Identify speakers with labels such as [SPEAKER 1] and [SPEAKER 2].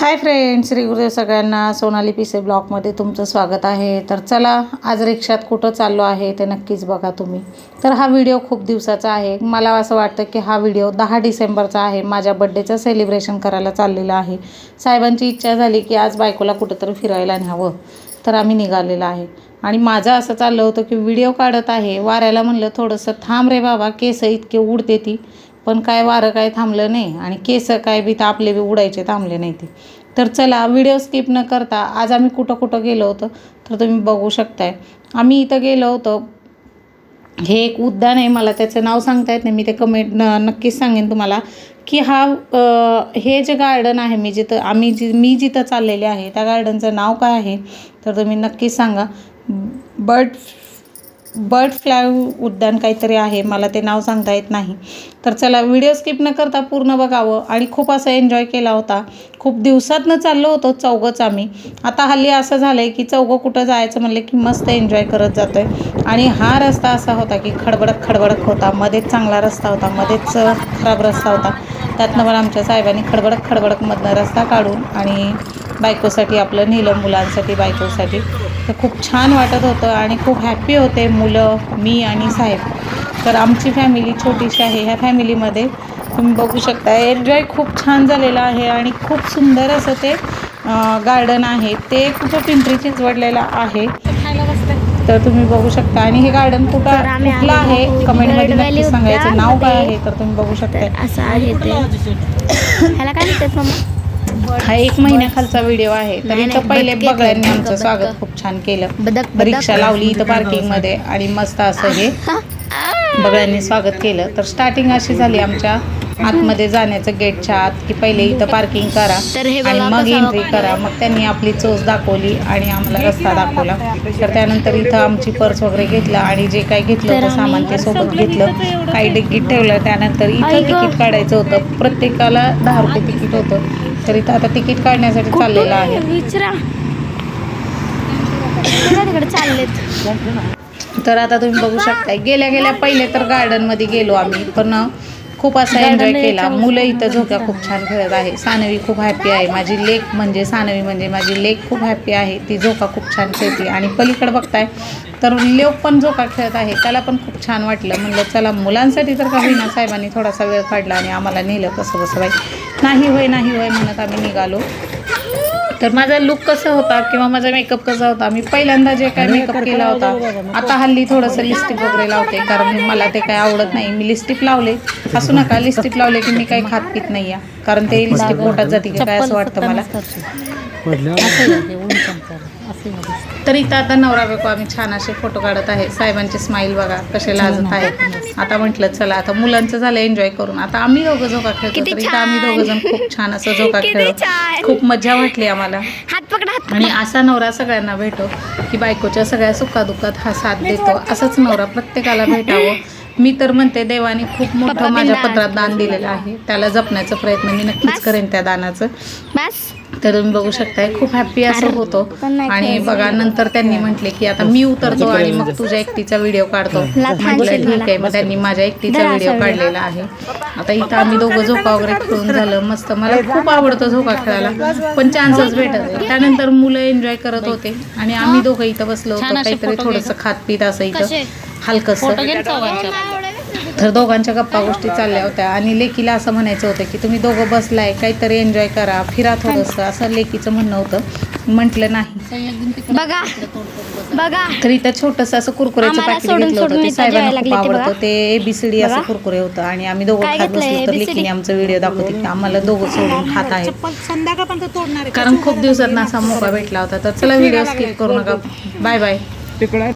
[SPEAKER 1] Hi friends Shri Gurudev सगळ्यांना सोनाली पिसे ब्लॉगमध्ये तुमचं स्वागत आहे. तर चला आज रिक्षात कुठं चाललो आहे ते नक्कीच बघा तुम्ही. तर हा व्हिडिओ खूप दिवसाचा आहे. मला असं वाटतं की हा व्हिडिओ दहा डिसेंबरचा आहे. माझ्या बड्डेचं सेलिब्रेशन करायला चाललेलं आहे. साहेबांची इच्छा झाली की आज बायकोला कुठंतरी फिरायला न्यावं. तर आम्ही निघालेलं आहे. आणि माझं असं चाललं होतं की व्हिडिओ काढत आहे. वाऱ्याला म्हणलं थोडंसं थांब रे बाबा केस इतके उडते ती. पण काय वारं काय थांबलं नाही आणि केस काय बी तर आपले बी उडायचे थांबले नाही ते. तर चला व्हिडिओ स्किप न करता आज आम्ही कुठं कुठं गेलो होतो तर तुम्ही बघू शकताय. आम्ही इथं गेलो होतो. हे एक उद्यान आहे मला त्याचं नाव सांगता येत नाही मी ते कमेंट न नक्कीच सांगेन तुम्हाला. की हा हे जे गार्डन आहे मी जिथं आम्ही जि मी जिथं चाललेले आहे त्या गार्डनचं नाव काय आहे तर तुम्ही नक्कीच सांगा. बर्ड बर्ड फ्लाय उद्यान काहीतरी आहे मला ते नाव सांगता येत नाही. तर चला व्हिडिओ स्किप न करता पूर्ण बघावं आणि खूप असं एन्जॉय केला होता. खूप दिवसातनं चाललो होतो चौघंच आम्ही. आता हल्ली असं झालं आहे की चौघं कुठं जायचं म्हणलं की मस्त एन्जॉय करत जातो आहे आणि हा रस्ता असा होता की खडबडक खडबडक होता मध्येच चांगला रस्ता होता मध्येच खराब रस्ता होता. त्यातनं पण आमच्या साहेबांनी खडबडक खडबडकमधनं रस्ता काढून आणि बायकोसाठी आपलं नेलं मुलांसाठी बायकोसाठी तर खूप छान वाटत होतं आणि खूप हॅप्पी होते मुलं मी आणि साहेब. तर आमची फॅमिली छोटीशी आहे. ह्या फॅमिलीमध्ये तुम्ही बघू शकता एन्जॉय खूप छान झालेला आहे आणि खूप सुंदर असं ते गार्डन आहे. ते कुठं पिंपरी चिंचवडलेलं आहे. तर तुम्ही बघू शकता. आणि हे गार्डन कुठं कुठलं आहे? कमेंटमध्ये नक्की सांगायचं नाव काय आहे. तर तुम्ही बघू शकता.
[SPEAKER 2] असं आहे ते. ह्याला काय म्हणतात
[SPEAKER 1] हा एक महिन्याखालचा व्हिडिओ आहे. तर इथं पहिले
[SPEAKER 2] बदकं,
[SPEAKER 1] आमचं. स्वागत खूप छान केलं. रिक्षा लावली इथं पार्किंगमध्ये आणि मस्त असं हे बगड्यांनी स्वागत केलं. तर स्टार्टिंग अशी झाली आमच्या आतमध्ये जाण्याचं गेटच्या आत की पहिले इथं पार्किंग करा
[SPEAKER 2] तर हे
[SPEAKER 1] आणि मग एंट्री करा. मग त्यांनी आपली चोच दाखवली आणि आम्हाला रस्ता दाखवला. तर त्यानंतर इथं आमची पर्स वगैरे घेतलं आणि जे काही घेतलं होतं सामान ते सोबत घेतलं. काही डिकीट ठेवलं. त्यानंतर इथं. तिकीट काढायचं होतं. प्रत्येकाला दहा रुपये तिकीट होतं. तर इथं आता तिकीट काढण्यासाठी चाललेलं आहे.
[SPEAKER 2] विचारा. कुठं तिकडे चाललेत.
[SPEAKER 1] तर आता तुम्ही बघू शकताय. गेल्या गेल्या पहिले तर गार्डनमध्ये गेलो आम्ही पण खूप असा एन्जॉय केला. मुलं इथं झोक्या खूप छान खेळत आहे. सानवी खूप हॅपी आहे. माझी लेक म्हणजे सानवी म्हणजे माझी लेक खूप हॅपी आहे. ती झोका खूप छान खेळते. आणि पलीकडे बघताय तर लोक पण झोका खेळत आहे. त्याला पण खूप छान वाटलं. म्हणलं चला मुलांसाठी तर काही ना साहेबांनी थोडासा वेळ काढला आणि आम्हाला नेलं कसं बसं बाई? नाही होय नाही होय म्हणत आम्ही निघालो. तर माझा लुक कसा होता किंवा माझा मेकअप कसा होता? मी पहिल्यांदा जे काय मेकअप केला होता आता हल्ली थोडंसं लिस्टिक वगैरे लावते कारण मला ते काय आवडत नाही. मी लिस्टिक लावले. असू नका लिस्टिक लावले की मी काही खात पित नाही आहे कारण ते लिस्टिक पोटात जाते की काय असं वाटतं मला. तर इथं आता नवरा बायको आम्ही छान असे फोटो काढत आहे. साहेबांचे स्माईल बघा कसे लाजत आहेत. आता म्हटलं चला आता मुलांचं झालं एन्जॉय करून. आता आम्ही दोघं झोका खेळतो तर इथं आम्ही
[SPEAKER 2] छान.
[SPEAKER 1] दोघं जण खूप छान असं झोका खेळलो
[SPEAKER 2] छान.
[SPEAKER 1] खूप मजा वाटली आम्हाला.
[SPEAKER 2] हात पकडा हात
[SPEAKER 1] आणि असा नवरा सगळ्यांना भेटो की बायकोच्या सगळ्या सुखादुखात हा साथ देतो. असंच नवरा प्रत्येकाला भेटावं. मी तर म्हणते देवाने खूप मोठं माझ्या पत्रात दान दिलेलं आहे. त्याला जपण्याचा प्रयत्न मी नक्कीच. करेन त्या दानाचं.
[SPEAKER 2] बस.
[SPEAKER 1] तर तुम्ही बघू शकताय खूप हॅप्पी असं होतो. आणि. बघा नंतर त्यांनी म्हटले की आता मी उतरतो आणि मग तुझ्या एकटीचा व्हिडिओ काढतो. म्हटलं ठीक. आहे मग त्यांनी माझ्या एकटीचा व्हिडिओ काढलेला आहे. आता इथं आम्ही दोघं झोका वगैरे खेळून झालं मस्त. मला खूप आवडतं झोका खेळायला पण चान्सच भेटत त्यानंतर मुलं एन्जॉय करत होते आणि आम्ही दोघं इथं बसलो होतो काहीतरी थोडंसं खात पित असं इथं. हलकंसं. तर दोघांच्या गप्पा गोष्टी चालल्या होत्या. आणि लेकीला असं म्हणायचं होतं की तुम्ही दोघं बसलाय काहीतरी एन्जॉय करा फिरा थोडंसं. असं लेकीचं म्हणणं होतं. म्हटलं नाही.
[SPEAKER 2] बघा बघा.
[SPEAKER 1] तर इथं छोटंसं असं कुरकुऱ्याचं पाकिट घेतलं होतं. ते साहेबांना आवडतं.
[SPEAKER 2] बघा.
[SPEAKER 1] ते एबीसीडी असं. कुरकुरे होतं. आणि आम्ही दोघं खात? बसलो तर? लेकीने आमचा व्हिडिओ दाखवते की आम्हाला दोघं सोडून खात
[SPEAKER 3] आहे.
[SPEAKER 1] कारण खूप दिवसात असा मोका भेटला होता. तर चला व्हिडिओ स्किप करू नका. Bye bye.